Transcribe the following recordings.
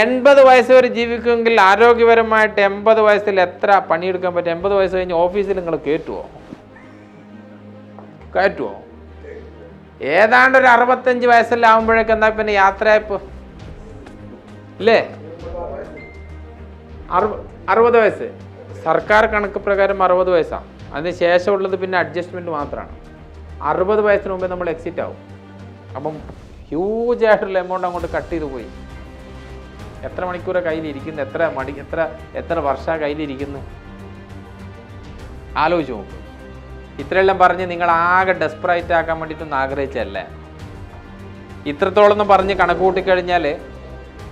എൺപത് വയസ്സ് വരെ ജീവിക്കുമെങ്കിൽ ആരോഗ്യപരമായിട്ട് എൺപത് വയസ്സിൽ എത്ര പണിയെടുക്കാൻ പറ്റും? എൺപത് വയസ്സ് കഴിഞ്ഞ് ഓഫീസിൽ നിങ്ങൾ കയറ്റുമോ കയറ്റുമോ ഏതാണ്ട് ഒരു അറുപത്തഞ്ച് വയസ്സിലാവുമ്പോഴേക്ക് എന്താ പിന്നെ യാത്രയപ്പ് ഇല്ലേ? അറുപ അറുപത് വയസ്സ്. സർക്കാർ കണക്ക് പ്രകാരം അറുപത് വയസ്സാണ് അതിന് ശേഷമുള്ളത് പിന്നെ അഡ്ജസ്റ്റ്മെന്റ് മാത്രമാണ് അറുപത് വയസ്സിന് മുമ്പേ നമ്മൾ എക്സിറ്റ് ആവും. അപ്പം ഹ്യൂജ് ആയിട്ടുള്ള എമൗണ്ട് അങ്ങോട്ട് കട്ട് ചെയ്ത് പോയി. എത്ര മണിക്കൂർ കയ്യിലിരിക്കുന്നു? എത്ര മണി എത്ര എത്ര വർഷ കയ്യിലിരിക്കുന്നു? ആലോചിച്ച് നോക്കും. ഇത്രയെല്ലാം പറഞ്ഞ് നിങ്ങൾ ആകെ ഡെസ്പറേറ്റ് ആക്കാൻ വേണ്ടിയിട്ടൊന്നും ആഗ്രഹിച്ചല്ലേ ഇത്രത്തോളം ഒന്ന് പറഞ്ഞ് കണക്ക് കൂട്ടിക്കഴിഞ്ഞാൽ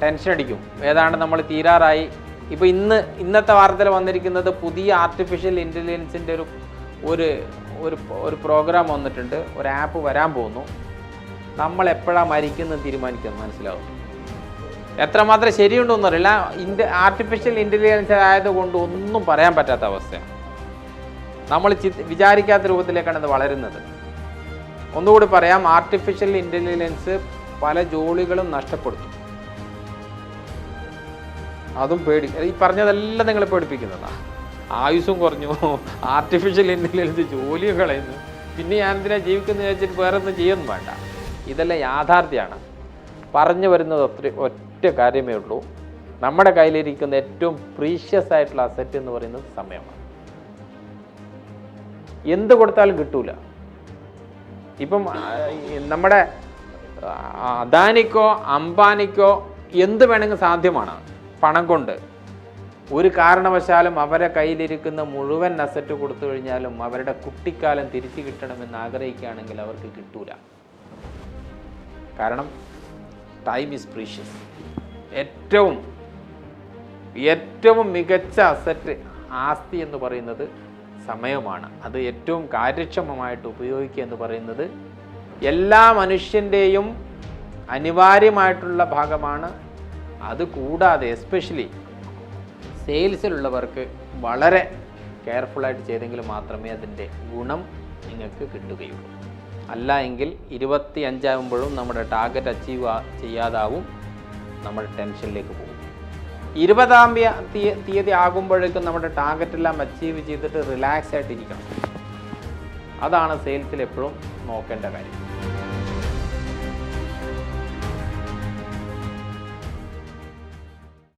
ടെൻഷൻ അടിക്കും. ഏതാണ്ട് നമ്മൾ തീരാറായി. ഇപ്പോൾ ഇന്ന് ഇന്നത്തെ വാർത്തയിൽ വന്നിരിക്കുന്നത് പുതിയ ആർട്ടിഫിഷ്യൽ ഇന്റലിജൻസിന്റെ ഒരു ഒരു ഒരു ഒരു പ്രോഗ്രാം വന്നിട്ടുണ്ട്. ഒരു ആപ്പ് വരാൻ പോകുന്നു. നമ്മൾ എപ്പോഴാണ് മരിക്കുന്നത് തീരുമാനിക്കുന്നത്? മനസ്സിലാവും എത്രമാത്രം ശരിയുണ്ടോന്ന് അറിയില്ല. ഇന്റ ആർട്ടിഫിഷ്യൽ ഇന്റലിജൻസ് ആയതുകൊണ്ട് ഒന്നും പറയാൻ പറ്റാത്ത അവസ്ഥയാണ് നമ്മൾ ചി വിചാരിക്കാത്ത രൂപത്തിലേക്കാണ് ഇത് വളരുന്നത്. ഒന്നുകൂടി പറയാം ആർട്ടിഫിഷ്യൽ ഇന്റലിജൻസ് പല ജോലികളും നഷ്ടപ്പെടുത്തും. അതും പേടി ഈ പറഞ്ഞതെല്ലാം നിങ്ങളെ പേടിപ്പിക്കുന്നതാ. ആയുസും കുറഞ്ഞു ആർട്ടിഫിഷ്യൽ ഇന്റലിജൻസ് ജോലിയും കളയുന്നു. പിന്നെ ഞാൻ എന്തിനാ ജീവിക്കുന്നത് വെച്ചിട്ട് വേറെ ഒന്നും ചെയ്യൊന്നും വേണ്ട. ഇതെല്ലാം യാഥാർത്ഥ്യമാണ് പറഞ്ഞു വരുന്നത് ഒത്തിരി ഒറ്റ കാര്യമേ ഉള്ളൂ. നമ്മുടെ കയ്യിലിരിക്കുന്ന ഏറ്റവും പ്രീഷ്യസ് ആയിട്ടുള്ള അസറ്റ് എന്ന് പറയുന്നത് സമയമാണ്. എന്ത് കൊടുത്താലും കിട്ടൂല. ഇപ്പം നമ്മുടെ അദാനിക്കോ അംബാനിക്കോ എന്ത് വേണമെങ്കിൽ സാധ്യമാണ്. പണം കൊണ്ട്. ഒരു കാരണവശാലും അവരെ കയ്യിലിരിക്കുന്ന മുഴുവൻ അസറ്റ് കൊടുത്തു കഴിഞ്ഞാലും അവരുടെ കുട്ടിക്കാലം തിരിച്ചു കിട്ടണമെന്ന് ആഗ്രഹിക്കുകയാണെങ്കിൽ അവർക്ക് കിട്ടൂല. കാരണം ടൈം ഈസ് പ്രീഷ്യസ് ഏറ്റവും ഏറ്റവും മികച്ച അസറ്റ് ആസ്തി എന്ന് പറയുന്നത് സമയമാണ്. അത് ഏറ്റവും കാര്യക്ഷമമായിട്ട് ഉപയോഗിക്കുക എന്ന് പറയുന്നത് എല്ലാ മനുഷ്യന്റെയും അനിവാര്യമായിട്ടുള്ള ഭാഗമാണ്. അത് കൂടാതെ എസ്പെഷ്യലി സെയിൽസിലുള്ളവർക്ക് വളരെ കെയർഫുള്ളായിട്ട് ചെയ്തെങ്കിൽ മാത്രമേ അതിന്റെ ഗുണം നിങ്ങൾക്ക് കിട്ടുകയുള്ളൂ. അല്ല എങ്കിൽ ഇരുപത്തി അഞ്ചാകുമ്പോഴും നമ്മുടെ ടാർഗറ്റ് അച്ചീവ് ചെയ്യാതാവും. നമ്മൾ ടെൻഷനിലേക്ക് പോകും. ഇരുപതാം തീയ- തീയ- തീയതി ആകുമ്പോഴേക്കും നമ്മുടെ ടാർഗറ്റ് എല്ലാം അച്ചീവ് ചെയ്തിട്ട് റിലാക്സ് ആയിട്ടിരിക്കണം അതാണ് സെയിൽസിൽ എപ്പോഴും നോക്കേണ്ട കാര്യം.